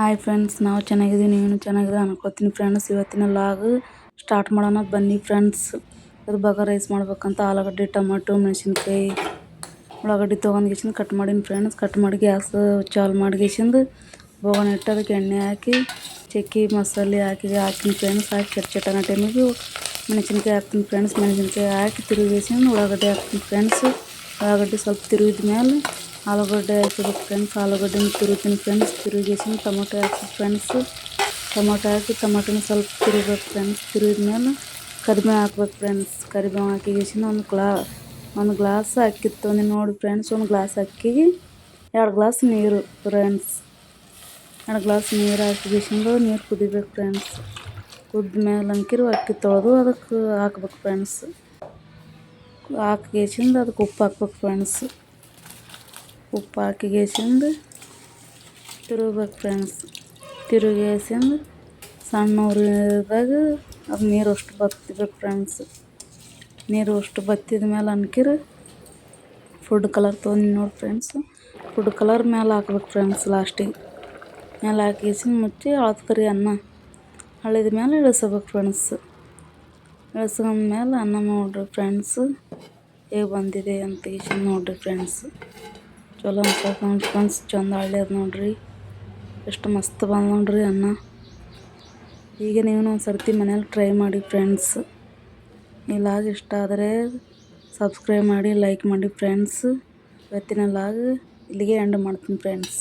Hi friends ನಾವು ಚೆನ್ನಾಗಿದ್ದೀವಿ ನೀನು ಚೆನ್ನಾಗಿದೆ ಅನ್ಕೋತೀನಿ ಫ್ರೆಂಡ್ಸ್ ಇವತ್ತಿನ ಲಾಗ್ ಸ್ಟಾರ್ಟ್ ಮಾಡೋಣ. ಬನ್ನಿ ಫ್ರೆಂಡ್ಸ್ ಅದು ಬಗ ರೈಸ್ ಮಾಡ್ಬೇಕಂತ ಆಲೂಗಡ್ಡೆ, ಟೊಮೆಟೊ, ಮೆಣಸಿನ್ಕಾಯಿ, ಉಳ್ಳಾಗಡ್ಡಿ ತೊಗೊಂಡ್ಗಿಸಿಂದ ಕಟ್ ಮಾಡೀನಿ ಫ್ರೆಂಡ್ಸ್ ಕಟ್ ಮಾಡಿ ಗ್ಯಾಸ್, ಚಾಲು ಮಾಡಿಗಿಸಿಂದ ಬೋಗಣ ಇಟ್ಟು ಅದಕ್ಕೆ ಎಣ್ಣೆ ಹಾಕಿ, ಚಕ್ಕಿ ಮಸಾಲೆ ಹಾಕಿ ಹಾಕಿನ ಫ್ರೆಂಡ್ಸ್ ಹಾಕಿ ಚಟ್ ಚಟನ ಟೈಮಿಗೆ ಮೆಣಸಿನ್ಕಾಯಿ ಹಾಕ್ತೀನಿ ಫ್ರೆಂಡ್ಸ್ ಮೆಣಸಿನ್ಕಾಯಿ ಹಾಕಿ ತಿರುಗಿಸಿಂದ ಉಳ್ಳಾಗಡ್ಡೆ ಹಾಕ್ತೀನಿ ಫ್ರೆಂಡ್ಸ್ ಉಳ್ಳಾಗಡ್ಡೆ ಸ್ವಲ್ಪ ತಿರುಗಿದ ಮೇಲೆ ಆಲೂಗಡ್ಡೆ ಹಾಕಿಬೇಕು ಫ್ರೆಂಡ್ಸ್ ಆಲೂಗಡ್ಡೆನ ತಿರುಗ್ತೀನಿ ಫ್ರೆಂಡ್ಸ್ ತಿರುಗಿಸಿ ಟೊಮೊಟೊ ಹಾಕಿ ಫ್ರೆಂಡ್ಸ್ ಟೊಮೊಟೊ ಹಾಕಿ ಟೊಮೊಟೊನ ಸ್ವಲ್ಪ ತಿರುಗಬೇಕು ಫ್ರೆಂಡ್ಸ್ ತಿರುಗಿದ್ಮೇಲೆ ಕರಿಬೇವು ಹಾಕ್ಬೇಕು ಫ್ರೆಂಡ್ಸ್ ಕರಿಬೇವು ಹಾಕಿಗಿಸಿನ ಒಂದು ಗ್ಲಾ, ಒಂದು ಗ್ಲಾಸ್ ಅಕ್ಕಿ ತೊಗೊಂಡು ನೋಡಿ ಫ್ರೆಂಡ್ಸ್ ಒಂದು ಗ್ಲಾಸ್ ಅಕ್ಕಿಗೆ ಎರಡು ಗ್ಲಾಸ್ ನೀರು ಫ್ರೆಂಡ್ಸ್ ಎರಡು ಗ್ಲಾಸ್ ನೀರು ಹಾಕಿಗಿಸಿಂದು ನೀರು ಕುದಿಬೇಕು ಫ್ರೆಂಡ್ಸ್ ಕುದ್ದ ಮೇಲೆ ಅಂಕಿರು ಅಕ್ಕಿ ತೊಳೆದು ಅದಕ್ಕೆ ಹಾಕ್ಬೇಕು ಫ್ರೆಂಡ್ಸ್ ಹಾಕಿಗೆಸಿಂದ ಅದಕ್ಕೆ ಉಪ್ಪು ಹಾಕ್ಬೇಕು ಫ್ರೆಂಡ್ಸ್ ಉಪ್ಪು ಹಾಕಿಗೆಸಿಂದ ತಿರುಗ್ಬೇಕು ಫ್ರೆಂಡ್ಸ್ ತಿರುಗೇಸಿಂದು ಸಣ್ಣ ಉರಿದಾಗ ಅದು ನೀರು ಅಷ್ಟು ಬತ್ತಿಬೇಕು ಫ್ರೆಂಡ್ಸ್ ನೀರು ಅಷ್ಟು ಬತ್ತಿದ ಮೇಲೆ ಅನ್ಕಿರ ಫುಡ್ ಕಲರ್ ತೊಗೊಂಡು ನೋಡಿ ಫ್ರೆಂಡ್ಸ್ ಫುಡ್ ಕಲರ್ ಮೇಲೆ ಹಾಕ್ಬೇಕು ಫ್ರೆಂಡ್ಸ್ ಲಾಸ್ಟಿಗೆ ಮೇಲೆ ಹಾಕಿಸಿಂದ ಮುಚ್ಚಿ ಅಳತ್ಕರಿ ಅನ್ನ. ಹಳಿದ ಮೇಲೆ ಇಳಿಸ್ಬೇಕು ಫ್ರೆಂಡ್ಸ್ ಇಳಿಸ್ಕೊಂಡ್ಮೇಲೆ ಅನ್ನ ನೋಡ್ರಿ ಫ್ರೆಂಡ್ಸ್ ಹೇಗೆ ಬಂದಿದೆ ಅಂತ ನೋಡ್ರಿ ಫ್ರೆಂಡ್ಸ್ ಚಲೋ ಅನ್ಸತ್ತೆ ನೋಡಿ ಫ್ರೆಂಡ್ಸ್ ಚಂದ ಹಳ್ಳಿಯದು ನೋಡ್ರಿ. ಎಷ್ಟು ಮಸ್ತ್ ಬಂದ ನೋಡ್ರಿ ಅನ್ನ. ಈಗ ನೀವು ಒಂದು ಸರ್ತಿ ಮನೇಲಿ ಟ್ರೈ ಮಾಡಿ ಫ್ರೆಂಡ್ಸ್ ಈ ಲಾಗ್ ಇಷ್ಟ ಆದರೆ ಸಬ್ಸ್ಕ್ರೈಬ್ ಮಾಡಿ ಲೈಕ್ ಮಾಡಿ ಫ್ರೆಂಡ್ಸ್ ಇವತ್ತಿನ ಲಾಗ್ ಇಲ್ಲಿಗೆ ಎಂಡ್ ಮಾಡ್ತೀನಿ ಫ್ರೆಂಡ್ಸ್